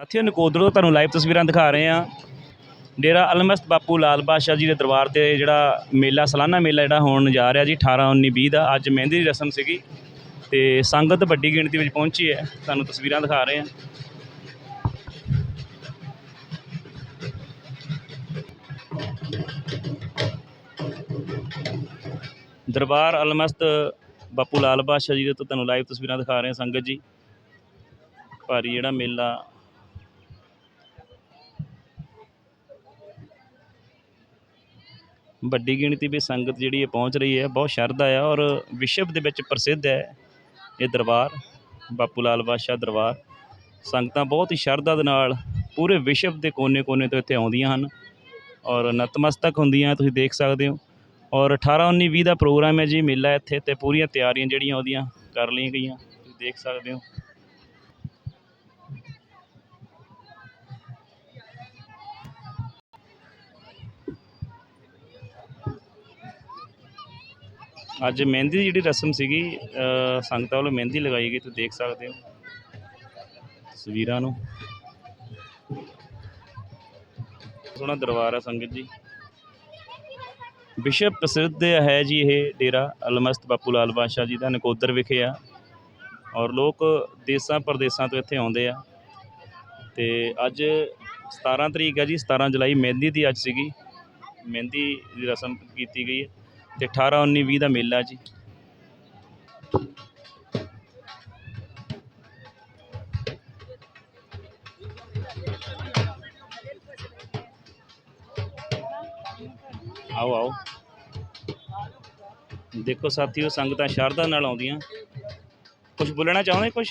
ਸਾਥੀਓ, ਨਕੋਦਰ ਤੋਂ ਤੁਹਾਨੂੰ ਲਾਈਵ ਤਸਵੀਰਾਂ ਦਿਖਾ ਰਹੇ ਹਾਂ। ਡੇਰਾ ਅਲਮਸਤ ਬਾਪੂ ਲਾਲ ਬਾਦਸ਼ਾਹ ਜੀ ਦੇ ਦਰਬਾਰ ਤੇ ਜਿਹੜਾ ਮੇਲਾ, ਸਾਲਾਨਾ ਮੇਲਾ ਜਿਹੜਾ ਹੋਣ ਜਾ ਰਿਹਾ ਜੀ 18 19 20 ਦਾ, ਅੱਜ ਮਹਿੰਦੀ ਦੀ ਰਸਮ ਸੀਗੀ ਤੇ ਸੰਗਤ ਵੱਡੀ ਗਿਣਤੀ ਵਿੱਚ ਪਹੁੰਚੀ ਹੈ। ਤੁਹਾਨੂੰ ਤਸਵੀਰਾਂ ਦਿਖਾ ਰਹੇ ਹਾਂ। ਦਰਬਾਰ ਅਲਮਸਤ ਬਾਪੂ ਲਾਲ ਬਾਦਸ਼ਾਹ ਜੀ ਦੇ ਤੋਂ ਤੁਹਾਨੂੰ ਲਾਈਵ ਤਸਵੀਰਾਂ ਦਿਖਾ ਰਹੇ ਹਾਂ, ਸੰਗਤ ਜੀ। ਭਾਰੀ ਜਿਹੜਾ ਮੇਲਾ ਵੱਡੀ ਗਿਣਤੀ ਵਿੱਚ ਸੰਗਤ ਜਿਹੜੀ ਹੈ ਪਹੁੰਚ ਰਹੀ ਹੈ, ਬਹੁਤ ਸ਼ਰਧਾ ਆ ਔਰ ਵਿਸ਼ਵ ਦੇ ਵਿੱਚ ਪ੍ਰਸਿੱਧ ਹੈ ਇਹ ਦਰਬਾਰ, ਬਾਪੂ ਲਾਲ ਬਾਦਸ਼ਾਹ ਦਰਬਾਰ। ਸੰਗਤਾਂ ਬਹੁਤ ਹੀ ਸ਼ਰਧਾ ਦੇ ਨਾਲ ਪੂਰੇ ਵਿਸ਼ਵ ਦੇ ਕੋਨੇ-ਕੋਨੇ ਤੋਂ ਇੱਥੇ ਆਉਂਦੀਆਂ ਹਨ ਔਰ ਨਤਮਸਤਕ ਹੁੰਦੀਆਂ, ਤੁਸੀਂ ਦੇਖ ਸਕਦੇ ਹੋ। ਔਰ 18 19 20 ਦਾ ਪ੍ਰੋਗਰਾਮ ਹੈ ਜੀ, ਮੇਲਾ ਇੱਥੇ ਤੇ ਪੂਰੀਆਂ ਤਿਆਰੀਆਂ ਜਿਹੜੀਆਂ ਉਹਦੀਆਂ ਕਰ ਲਈਆਂ ਗਈਆਂ, ਤੁਸੀਂ ਦੇਖ ਸਕਦੇ ਹੋ। ਅੱਜ ਮਹਿੰਦੀ ਦੀ ਜਿਹੜੀ ਰਸਮ ਸੀਗੀ ਸੰਗਤਾਂ ਵੱਲੋਂ ਮਹਿੰਦੀ ਲਗਾਈ ਗਈ, ਤੁਸੀਂ ਦੇਖ ਸਕਦੇ ਹੋ। ਤਸਵੀਰਾਂ ਨੂੰ। ਸੋਹਣਾ ਦਰਬਾਰ ਹੈ ਸੰਗਤ ਜੀ। ਵਿਸ਼ਵ ਪ੍ਰਸਿੱਧ ਹੈ ਜੀ ਇਹ ਡੇਰਾ ਅਲਮਸਤ ਬਾਪੂ ਲਾਲ ਬਾਦਸ਼ਾਹ ਜੀ ਦਾ, ਨਕੋਦਰ ਵਿਖੇ ਆ। ਔਰ ਲੋਕ ਦੇਸਾਂ ਪ੍ਰਦੇਸਾਂ ਤੋਂ ਇੱਥੇ ਆਉਂਦੇ ਆ। ਤੇ ਅੱਜ 17 ਤਰੀਕ ਹੈ ਜੀ 17 ਜੁਲਾਈ ਮਹਿੰਦੀ ਦੀ ਅੱਜ ਸੀਗੀ। ਮਹਿੰਦੀ ਦੀ ਰਸਮ ਕੀਤੀ ਗਈ ਹੈ। ਤੇ 18 19 20 ਦਾ ਮੇਲਾ ਜੀ। ਆਓ ਆਓ। ਦੇਖੋ ਸਾਥੀਓ, ਸੰਗਤਾਂ ਸ਼ਰਧਾ ਨਾਲ ਆਉਂਦੀਆਂ। ਕੁਝ ਬੋਲਣਾ ਚਾਹੁੰਦੇ ਕੁਝ